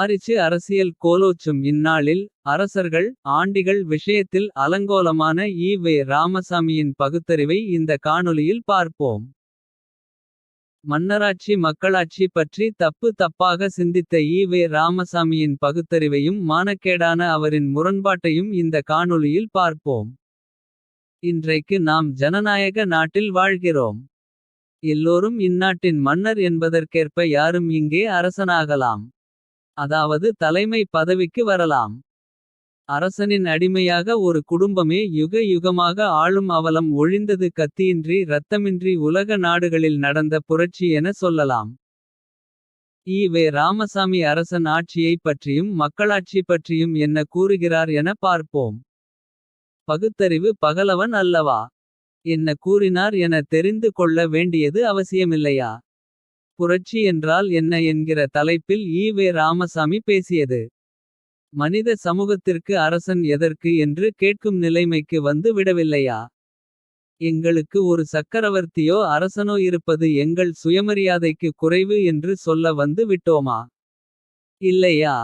வாரிசு அரசியல் கோலோச்சும் இந்நாளில். அரசர்கள் ஆண்டிகள் விஷயத்தில் அலங்கோலமான. ஈ. வே ராமசாமியின் பகுத்தறிவை இந்த காணொளியில் பார்ப்போம். மன்னராட்சி மக்களாட்சி பற்றி தப்பு தப்பாக சிந்தித்த ஈ. வே ராமசாமியின் பகுத்தறிவையும். மானக்கேடான அவரின் முரண்பாட்டையும் இந்த காணொளியில் பார்ப்போம். இன்றைக்கு நாம் ஜனநாயக நாட்டில் வாழ்கிறோம். எல்லோரும் இந்நாட்டின் மன்னர் என்பதற்கேற்ப யாரும் இங்கே அரசனாகலாம். அதாவது தலைமை பதவிக்கு வரலாம். அரசனின் அடிமையாக ஒரு குடும்பமே யுக யுகமாக ஆளும் அவலம் ஒழிந்தது கத்தியின்றி இரத்தமின்றி உலக நாடுகளில் நடந்த புரட்சி என சொல்லலாம். ஈ. வே ராமசாமி அரசன் ஆட்சியைப் பற்றியும் மக்களாட்சி பற்றியும் என்ன கூறுகிறார் என பார்ப்போம். பகுத்தறிவு பகலவன் அல்லவா. என்ன கூறினார் என தெரிந்து கொள்ள வேண்டியது அவசியமில்லையா. புரட்சி என்றால் என்ன என்கிற தலைப்பில் ஈ. வே ராமசாமி பேசியது. மனித சமூகத்திற்கு அரசன் எதற்கு என்று கேட்கும் நிலைமைக்கு வந்து விடவில்லையா. எங்களுக்கு ஒரு சக்கரவர்த்தியோ அரசனோ இருப்பது எங்கள் சுயமரியாதைக்கு குறைவு என்று சொல்ல வந்து விட்டோமா. இல்லையா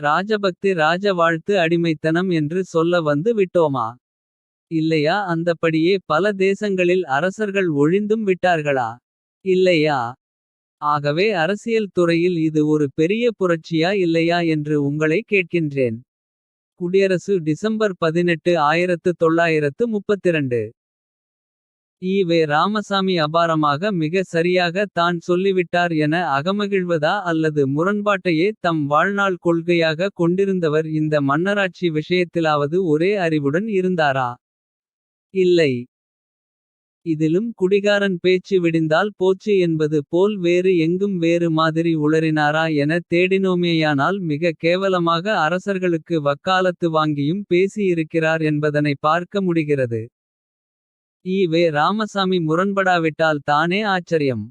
ராஜபக்தி ராஜ வாழ்த்து அடிமைத்தனம் என்று சொல்ல வந்து விட்டோமா. இல்லையா அந்தப்படியே பல தேசங்களில் அரசர்கள் ஒழிந்தும் விட்டார்களா. இல்லையா ஆகவே அரசியல் துறையில் இது ஒரு பெரிய புரட்சியா இல்லையா என்று உங்களை கேட்கின்றேன். குடியரசு டிசம்பர் பதினெட்டு ஆயிரத்து தொள்ளாயிரத்து முப்பத்திரண்டு ஈவே ராமசாமி அபாரமாக மிக சரியாக தான் சொல்லிவிட்டார் என அகமகிழ்வதா அல்லது முரண்பாட்டையே தம் வாழ்நாள் கொள்கையாக கொண்டிருந்தவர் இந்த மன்னராட்சி விஷயத்திலாவது ஒரே அறிவுடன் இருந்தாரா. இல்லை இதிலும் குடிகாரன் பேச்சு விடிந்தால் போச்சு என்பது போல் வேறு எங்கும் வேறு மாதிரி உளறினாரா என தேடினோமேயானால் மிக கேவலமாக அரசர்களுக்கு வக்காலத்து வாங்கியும் பேசியிருக்கிறார் என்பதனை பார்க்க முடிகிறது. ஈ. வே ராமசாமி முரண்படாவிட்டால் தானே ஆச்சரியம்.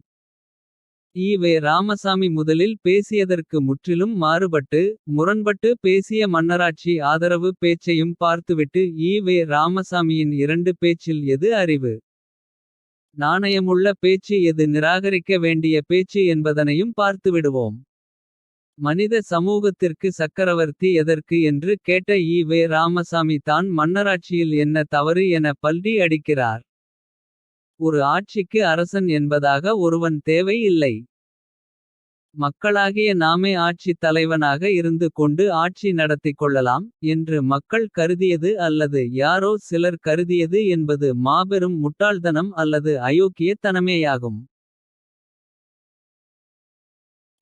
ஈ. வே ராமசாமி முதலில் பேசியதற்கு முற்றிலும் மாறுபட்டு. முரண்பட்டு பேசிய மன்னராட்சி ஆதரவு பேச்சையும் பார்த்துவிட்டு. ஈ. வே ராமசாமியின் இரண்டு பேச்சில் எது அறிவு. நாணயமுள்ள பேச்சு எது நிராகரிக்க வேண்டிய பேச்சு என்பதனையும் பார்த்துவிடுவோம். மனித சமூகத்திற்கு சக்கரவர்த்தி எதற்கு என்று கேட்ட ஈ. வே ராமசாமி தான் மன்னராட்சியில் என்ன தவறு என பல்டி அடிக்கிறார். ஒரு ஆட்சிக்கு அரசன் என்பதாக ஒருவன் தேவை இல்லை. மக்களாகிய நாமே ஆட்சித் தலைவனாக இருந்து கொண்டு ஆட்சி நடத்திக் கொள்ளலாம். என்று மக்கள் கருதியது அல்லது யாரோ சிலர் கருதியது என்பது மாபெரும் முட்டாள்தனம் அல்லது அயோக்கியத்தனமேயாகும்.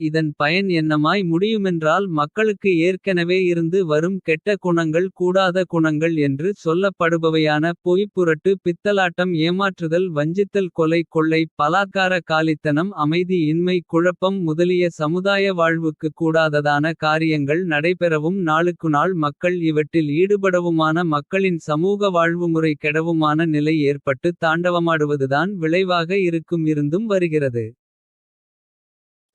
இதன் பயன் என்னமாய் முடியுமென்றால் மக்களுக்கு ஏற்கெனவே இருந்து வரும் கெட்ட குணங்கள் கூடாத குணங்கள் என்று சொல்லப்படுபவையான பொய்ப்புரட்டு பித்தலாட்டம் ஏமாற்றுதல் வஞ்சித்தல் கொலை கொள்ளை பலாத்கார காலித்தனம் அமைதி இன்மை குழப்பம் முதலிய சமுதாய வாழ்வுக்கு கூடாததான காரியங்கள் நடைபெறவும் நாளுக்கு நாள் மக்கள் இவற்றில் ஈடுபடவுமான மக்களின் சமூக வாழ்வுமுறை கெடவுமான நிலை ஏற்பட்டு தாண்டவமாடுவதுதான் விளைவாக இருக்கும் இருந்தும் வருகிறது.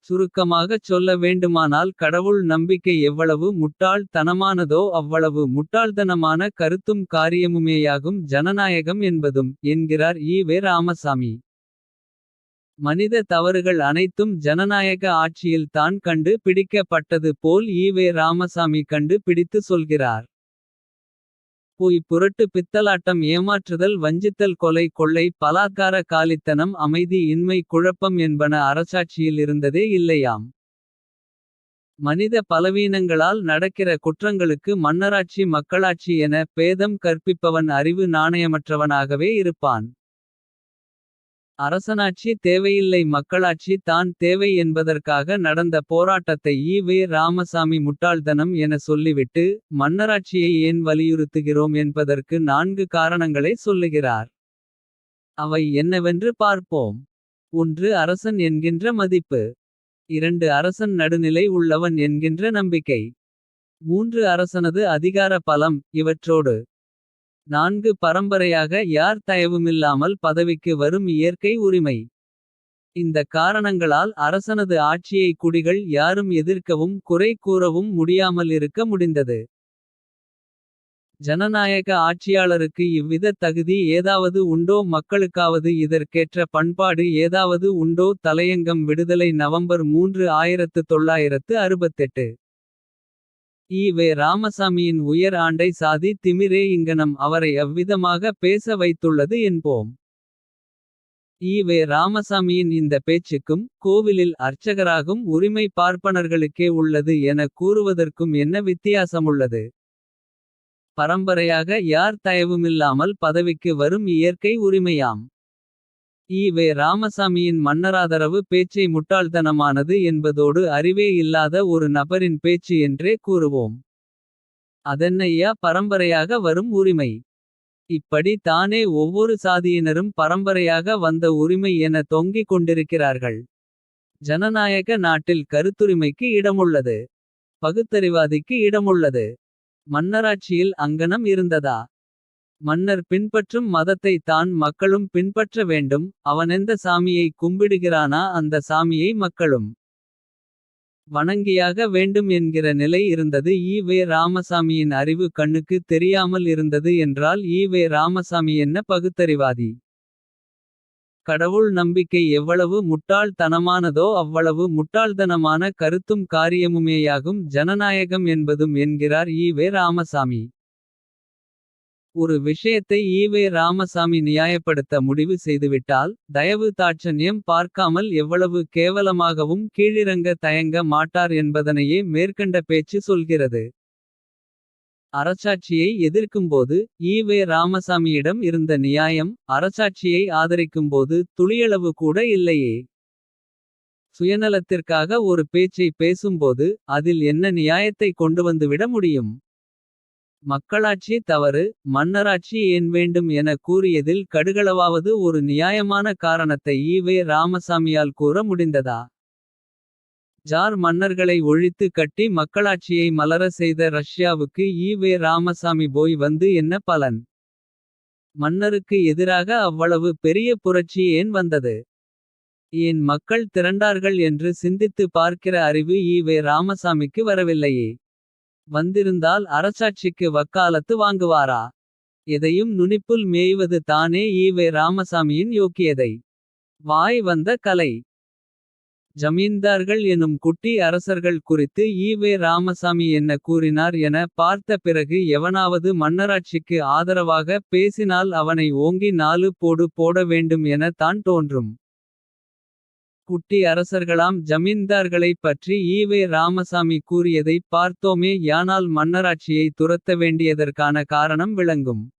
சுருக்கமாகச் சொல்ல வேண்டுமானால் கடவுள் நம்பிக்கை எவ்வளவு முட்டாள் தனமானதோ அவ்வளவு முட்டாள்தனமான கருத்தும் காரியமுமேயாகும் ஜனநாயகம் என்பதும். என்கிறார் ஈ. வே ராமசாமி. மனித தவறுகள் அனைத்தும் ஜனநாயக ஆட்சியில் தான் கண்டு பிடிக்கப்பட்டது போல் ஈ. வே ராமசாமி கண்டு பிடித்து சொல்கிறார். பொய் புரட்டு பித்தலாட்டம் ஏமாற்றுதல் வஞ்சித்தல் கொலை கொள்ளை பலாத்கார காலித்தனம் அமைதி இன்மை குழப்பம் என்பன அரசாட்சியில் இருந்ததே இல்லையாம். மனித பலவீனங்களால் நடக்கிற குற்றங்களுக்கு மன்னராட்சி மக்களாட்சி என பேதம் கற்பிப்பவன் அறிவு நாணயமற்றவனாகவே இருப்பான். அரசனாட்சி தேவையில்லை மக்களாட்சி தான் தேவை என்பதற்காக நடந்த போராட்டத்தை ஈ. வே ராமசாமி முட்டாள்தனம் என சொல்லிவிட்டு. மன்னராட்சியை ஏன் வலியுறுத்துகிறோம் என்பதற்கு நான்கு காரணங்களை சொல்லுகிறார். அவை என்னவென்று பார்ப்போம். ஒன்று அரசன் என்கின்ற மதிப்பு. இரண்டு அரசன் நடுநிலை உள்ளவன் என்கின்ற நம்பிக்கை. மூன்று அரசனது அதிகார பலம் இவற்றோடு. நான்கு பரம்பரையாக யார் தயவுமில்லாமல் பதவிக்கு வரும் இயற்கை உரிமை. இந்த காரணங்களால் அரசனது ஆட்சியை குடிகள் யாரும் எதிர்க்கவும் குறை கூறவும் முடியாமல் இருக்க முடிந்தது. ஜனநாயக ஆட்சியாளருக்கு இவ்வித தகுதி ஏதாவது உண்டோ மக்களுக்காவது இதற்கேற்ற பண்பாடு ஏதாவது உண்டோ தலையங்கம் விடுதலை நவம்பர் மூன்று ஆயிரத்து தொள்ளாயிரத்து அறுபத்தெட்டு. ஈவே ராமசாமியின் உயர் ஆண்டை சாதி திமிரே இங்கனம் அவரை அவ்விதமாக பேச வைத்துள்ளது என்போம். ஈவே ராமசாமியின் இந்த பேச்சுக்கும் கோவிலில் அர்ச்சகராகும் உரிமை பார்ப்பனர்களுக்கே உள்ளது என கூறுவதற்கும் என்ன வித்தியாசமுள்ளது. பரம்பரையாக யார் தயவுமில்லாமல் பதவிக்கு வரும் இயற்கை உரிமையாம். ஈவே ராமசாமியின் மன்னராதரவு பேச்சை முட்டாள்தனமானது என்பதோடு அறிவே இல்லாத ஒரு நபரின் பேச்சு என்றே கூறுவோம். அதென்னையா பரம்பரையாக வரும் உரிமை. இப்படி தானே ஒவ்வொரு சாதியினரும் பரம்பரையாக வந்த உரிமை என தொங்கிக் கொண்டிருக்கிறார்கள். ஜனநாயக நாட்டில் கருத்துரிமைக்கு இடமுள்ளது. பகுத்தறிவாதிக்கு இடமுள்ளது. மன்னராட்சியில் அங்கனம் இருந்ததா. மன்னர் பின்பற்றும் மதத்தை தான் மக்களும் பின்பற்ற வேண்டும். அவனெந்த சாமியை கும்பிடுகிறானா அந்த சாமியை மக்களும். வணங்கியாக வேண்டும் என்கிற நிலை இருந்தது ஈவே ராமசாமியின் அறிவு கண்ணுக்கு தெரியாமல் இருந்தது என்றால் ஈவே ராமசாமி என்ன பகுத்தறிவாதி. கடவுள் நம்பிக்கை எவ்வளவு முட்டாள் தனமானதோ அவ்வளவு முட்டாள்தனமான கருத்தும் காரியமுமேயாகும் ஜனநாயகம் என்பதும் என்கிறார் ஈவே ராமசாமி. ஒரு விஷயத்தை ஈவே ராமசாமி நியாயப்படுத்த முடிவு செய்துவிட்டால். தயவு தாட்சண்யம் பார்க்காமல் எவ்வளவு கேவலமாகவும் கீழிறங்க தயங்க மாட்டார் என்பதனையே மேற்கண்ட பேச்சு சொல்கிறது. அரசாட்சியை எதிர்க்கும்போது ஈவே ராமசாமியிடம் இருந்த நியாயம். அரசாட்சியை ஆதரிக்கும்போது துளியளவு கூட இல்லையே. சுயநலத்திற்காக ஒரு பேச்சை பேசும்போது அதில் என்ன நியாயத்தை கொண்டுவந்துவிட முடியும். மக்களாட்சி தவறு மன்னராட்சி ஏன் வேண்டும் என கூறியதில் கடுகளவாவது ஒரு நியாயமான காரணத்தை ஈவே ராமசாமியால் கூற முடிந்ததா. ஜார் மன்னர்களை ஒழித்து கட்டி மக்களாட்சியை மலர செய்த ரஷ்யாவுக்கு ஈவே ராமசாமி போய் வந்து என்ன பலன். மன்னருக்கு எதிராக அவ்வளவு பெரிய புரட்சி ஏன் வந்தது. ஏன் மக்கள் திரண்டார்கள் என்று சிந்தித்து பார்க்கிற அறிவு ஈவே ராமசாமிக்கு வரவில்லையே. வந்திருந்தால் அரசாட்சிக்கு வக்காலத்து வாங்குவாரா. எதையும் நுனிப்புல் மேய்வது தானே ஈவே ராமசாமியின் யோக்கியதை. வாய் வந்த கலை. ஜமீன்தார்கள் எனும் குட்டி அரசர்கள் குறித்து ஈவே ராமசாமி என்ன கூறினார் என பார்த்த பிறகு எவனாவது மன்னராட்சிக்கு ஆதரவாக பேசினால் அவனை ஓங்கி நாலு போடு போட வேண்டும் என தான் தோன்றும். குட்டி அரசர்களாம் ஜமீன்தார்களைப் பற்றி ஈவே ராமசாமி கூறியதைப் பார்த்தோமே யானால் மன்னராட்சியை துரத்த வேண்டியதற்கான காரணம் விளங்கும்.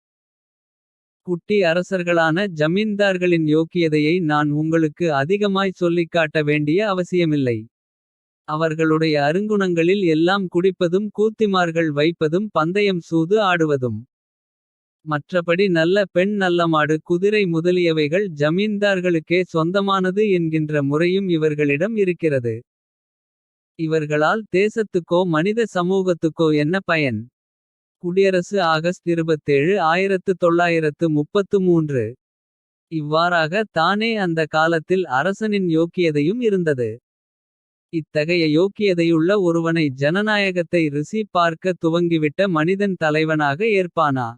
குட்டி அரசர்களான ஜமீன்தார்களின் யோக்கியதையை நான் உங்களுக்கு அதிகமாய் சொல்லிக்காட்ட வேண்டிய அவசியமில்லை. அவர்களுடைய அருங்குணங்களில் எல்லாம் குடிப்பதும் கூத்திமார்கள் வைப்பதும் பந்தயம் சூது ஆடுவதும். மற்றபடி நல்ல பெண் நல்ல மாடு குதிரை முதலியவைகள் ஜமீன்தார்களுக்கே சொந்தமானது என்கின்ற முறையும் இவர்களிடம் இருக்கிறது. இவர்களால் தேசத்துக்கோ மனித சமூகத்துக்கோ என்ன பயன். குடியரசு ஆகஸ்ட் 27 1933. இவ்வாறாக தானே அந்த காலத்தில் அரசனின் யோக்கியதையும் இருந்தது. இத்தகைய யோக்கியதையுள்ள ஒருவனை ஜனநாயகத்தை ரிசி பார்க்க துவங்கிவிட்ட மனிதன் தலைவனாக ஏற்பானா.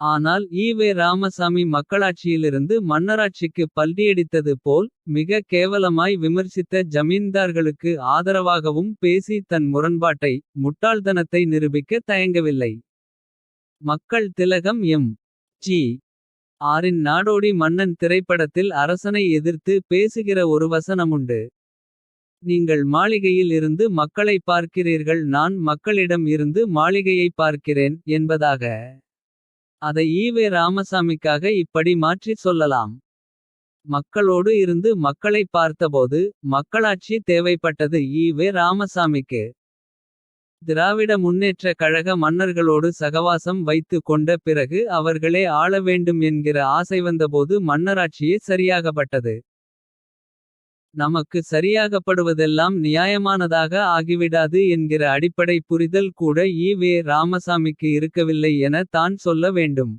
ஆனால் ஈவே ராமசாமி மக்களாட்சியிலிருந்து மன்னராட்சிக்கு பல்டியடித்தது போல். மிக கேவலமாய் விமர்சித்த ஜமீன்தார்களுக்கு ஆதரவாகவும் பேசி தன் முரண்பாட்டை. முட்டாள்தனத்தை நிரூபிக்க தயங்கவில்லை. மக்கள் திலகம் எம். ஜி. ஆரின் நாடோடி மன்னன் திரைப்படத்தில் அரசனை எதிர்த்து பேசுகிற ஒரு வசனமுண்டு. நீங்கள் மாளிகையில் இருந்து மக்களை பார்க்கிறீர்கள் நான் மக்களிடம் இருந்து மாளிகையை பார்க்கிறேன் என்பதாக. அதை ஈவே ராமசாமிக்காக இப்படி மாற்றிச் சொல்லலாம். மக்களோடு இருந்து மக்களை பார்த்தபோது மக்களாட்சி தேவைப்பட்டது ஈவே ராமசாமிக்கு. திராவிட முன்னேற்ற கழக மன்னர்களோடு சகவாசம் வைத்து கொண்ட பிறகு அவர்களே ஆள வேண்டும் என்கிற ஆசை வந்தபோது மன்னராட்சியே சரியாகப்பட்டது. நமக்கு சரியாகப்படுவதெல்லாம் நியாயமானதாக ஆகிவிடாது என்கிற அடிப்படை புரிதல் கூட ஈவே ராமசாமிக்கு இருக்கவில்லை என தான் சொல்ல வேண்டும்.